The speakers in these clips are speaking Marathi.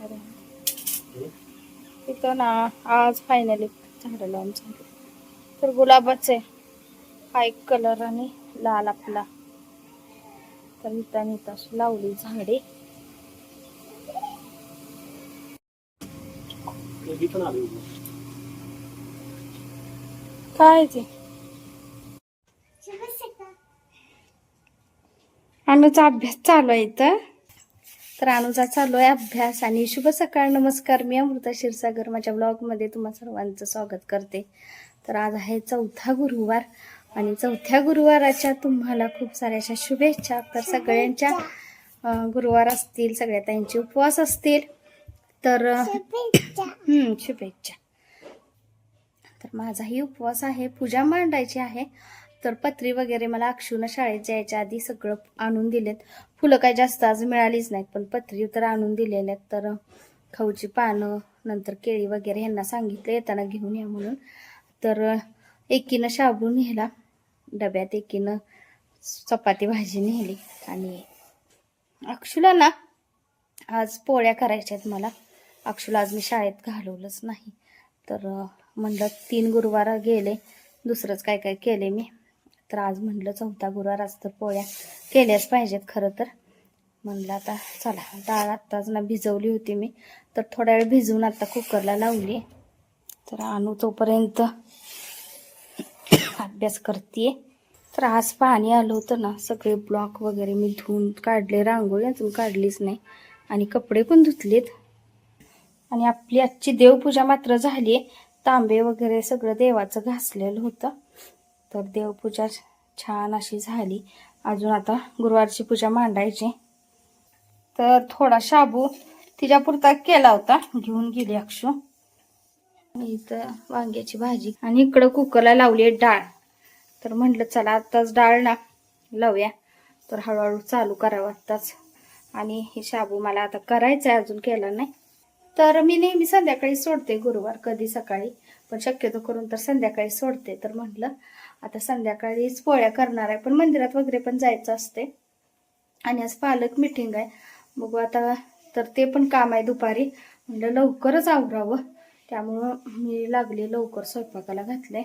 अरे. तिथं ना आज फायनली झाडं लावून झाले तर गुलाबाचे हा एक कलर आणि लाल आपला. तर इथं अशी लावली झाडे. काय ते? अनुचा अभ्यास चालू आहे इथं. तर अनुचा चालू आहे अभ्यास आणि शुभ सकाळ. नमस्कार मी अमृता क्षीरसागर. माझ्या ब्लॉगमध्ये तुम्हा सर्वांचं स्वागत करते. तर आज आहे चौथा गुरुवार आणि चौथ्या गुरुवाराच्या तुम्हाला खूप साऱ्या अशा शुभेच्छा. तर सगळ्यांच्या गुरुवार असतील सगळ्या त्यांचे उपवास असतील तर शुभेच्छा. तर माझाही उपवास आहे पूजा मांडायची आहे. तर पत्री वगैरे मला अक्षून शाळेत जायच्या आधी सगळं आणून दिलेत. फुलं काही जास्त आज मिळालीच नाहीत पण पत्री तर आणून दिलेल्या आहेत तर खाऊची पानं नंतर केळी वगैरे ह्यांना सांगितलं येताना घेऊन या म्हणून. तर एकीनं शाबू नेला डब्यात एकीनं चपाती भाजी नेली. आणि अक्षूला ना आज पोळ्या करायच्या आहेत मला. अक्षूला आज मी शाळेत घालवलंच नाही. तर म्हणलं तीन गुरुवार गेले दुसरंच काय काय केले मी? तर आज म्हणलं चौथा गुरुवार आज तर पोळ्या केल्याच पाहिजेत खरं तर. म्हणलं आता चला डाळ आत्ताच ना भिजवली होती मी. तर थोड्या वेळ भिजवून आता कुकरला लावली. तर आणू तोपर्यंत अभ्यास करते तर आज पाणी आलं होतं ना सगळे ब्लॉक वगैरे मी धुवून काढले रांगोळी अजून काढलीच नाही. आणि कपडे पण धुतलेत. आणि आपली आजची देवपूजा मात्र झाली तांबे वगैरे सगळं देवाचं घासलेलं होतं. तर देवपूजा छान अशी झाली. अजून आता गुरुवारची पूजा मांडायची. तर थोडा शाबू तिच्यापुरता केला होता. घेऊन गेली अक्षू. इथं वांग्याची भाजी. आणि इकडं कुकरला लावली आहे डाळ. तर म्हटलं चला आत्ताच डाळ ना लावूया. तर हळूहळू चालू करावं आत्ताच. आणि हे शाबू मला आता करायचं आहे अजून केला नाही. तर मी नेहमी संध्याकाळी सोडते गुरुवार कधी सकाळी. पण शक्यतो करून तर संध्याकाळी सोडते. तर म्हटलं आता संध्याकाळीच पोळ्या करणार आहे. पण मंदिरात वगैरे पण जायचं असते. आणि आज पालक मिटिंग आहे. बघू आता तर ते पण काम आहे दुपारी. म्हणलं लवकरच आवरावं. त्यामुळं मी लागले लवकर स्वयंपाकाला घातलंय.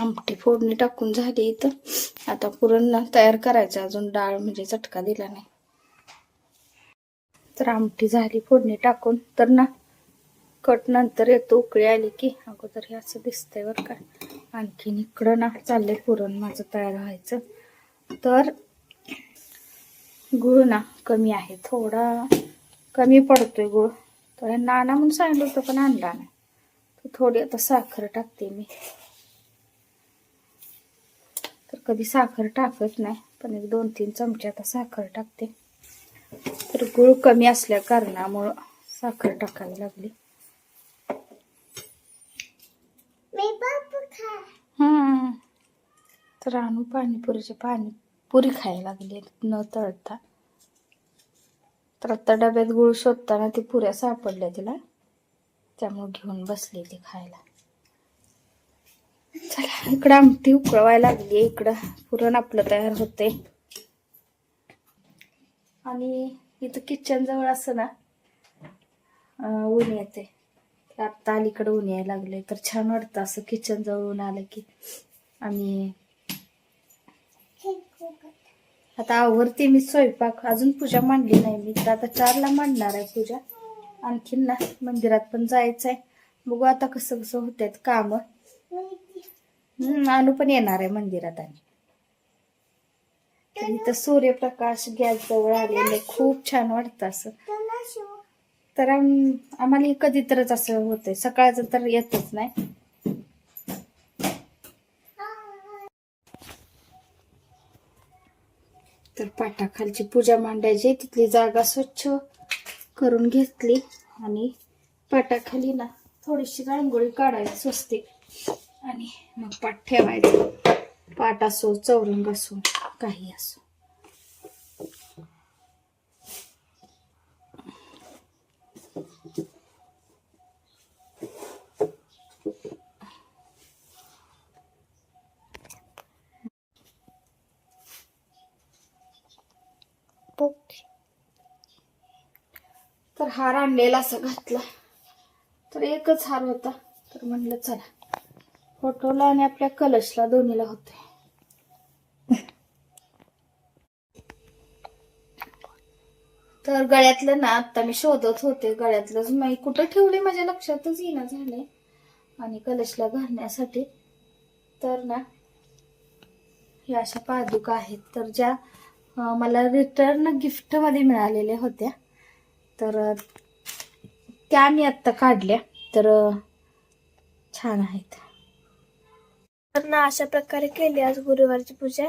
आमटी फोडणी टाकून झाली इथं. आता पुरण तयार करायचं. अजून डाळ म्हणजे चटका दिला नाही. तर आमटी झाली फोडणी टाकून. तर ना कट नंतर येतो. उकळी आली की अगोदर हे असं दिसतंय बरं का. आणखीन इकडं ना चाललंय पुरण माझं तयार व्हायचं. तर गुळ ना कमी आहे. थोडा कमी पडतोय गुळ. तर नाना म्हणून सांगितलं होतं पण आणला नाही. थोडी आता साखर टाकते मी. कधी साखर टाकत नाही पण एक दोन तीन चमचे आता साखर टाकते. तर गुळ कमी असल्या कारणामुळं साखर टाकावी लागली. हम्म. तर आणू पाणीपुरीची पाणी पुरी खायला लागली न तळता. तर आता डब्यात गुळ शोधताना ती पुऱ्या सापडल्या तिला त्यामुळे घेऊन बसली ती खायला. चला इकडं आमटी उकळवायला लागली इकडं पुरण आपलं तयार होते आणि इथं किचन जवळ असं ना ऊन येते आत्ता अलीकडे ऊन यायला लागले तर छान वाटतं असं किचन जवळ ऊन आलं की. आणि आता आवरते मी स्वयंपाक. अजून पूजा मांडली नाही मी. तर आता चारला मांडणार आहे पूजा. आणखीन ना मंदिरात पण जायचंय. बघू आता कसं कसं होत कामं. अनु पण येणार आहे मंदिरात आणि. इथं सूर्यप्रकाश गॅस जवळ आलेले खूप छान वाटतं असं. तर आम्हाला कधी कधीतरच असं होतंय. सकाळचं तर येतच नाही. तर पाटाखालची पूजा मांडायची तिथली जागा स्वच्छ करून घेतली. आणि पाटाखाली ना थोडीशी रांगोळी काढायची स्वस्तिक. आणि मग पाठ ठेवायचं. पाठ असो चौरंग असो काही असो. तर हार आणलेला असं घातला. तर एकच हार होता. तर म्हणलं चला. फोटोला आणि आपल्या कलशला दोन्हीला होते. तर गळ्यातलं ना आता मी शोधत होते. गळ्यातलं मी कुठं ठेवले माझ्या लक्षातच येणं झाले आणि कलशला घालण्यासाठी तर ना ह्या अशा पादुका आहेत. तर ज्या मला रिटर्न गिफ्टमध्ये मिळालेल्या होत्या. तर त्या मी आत्ता काढल्या. तर छान आहेत. तर ना अशा प्रकारे केली आज गुरुवारची पूजा.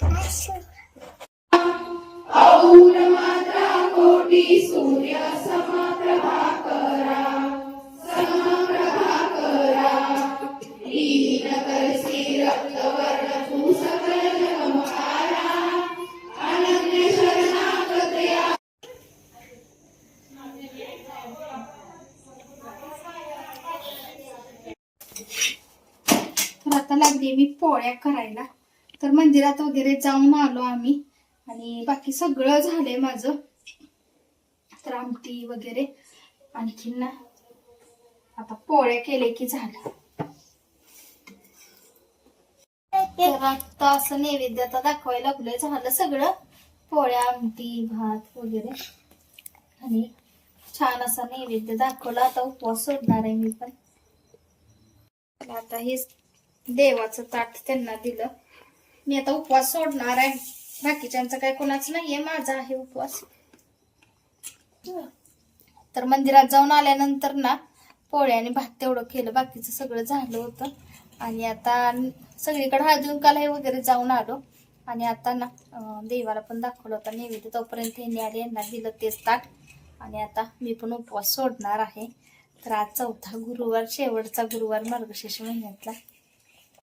तर आता मी पोळ्या करायला. तर मंदिरात वगैरे जाऊन आलो आम्ही. आणि बाकी सगळं झालंय माझं. तर आमटी वगैरे आणखीन ना आता पोळ्या केले की झालं तर आता असं नैवेद्य आता दाखवायला लागलोय. झालं सगळं. पोळ्या आमटी भात वगैरे. आणि छान असा नैवेद्य दाखवला. आता उपवास सोडणार आहे मी पण. आता हेच देवाचं ताट त्यांना दिलं. मी आता उपवास सोडणार आहे. बाकीच्यांचा काय कोणाच नाहीये. माझा आहे उपवास. तर मंदिरात जाऊन आल्यानंतर ना पोळ्या आणि भात तेवढं केलं. बाकीचं सगळं झालं होतं. आणि आता सगळीकडे हळदी कुंकाला वगैरे जाऊन आलो. आणि आता ना देवाला पण दाखवलं होतं. नैवेद्य तोपर्यंत हे आले यांना दिलं तेच ताट. आणि आता मी पण उपवास सोडणार आहे. तर आज चौथा गुरुवार शेवटचा गुरुवार मार्गशीर्ष महिन्यातला.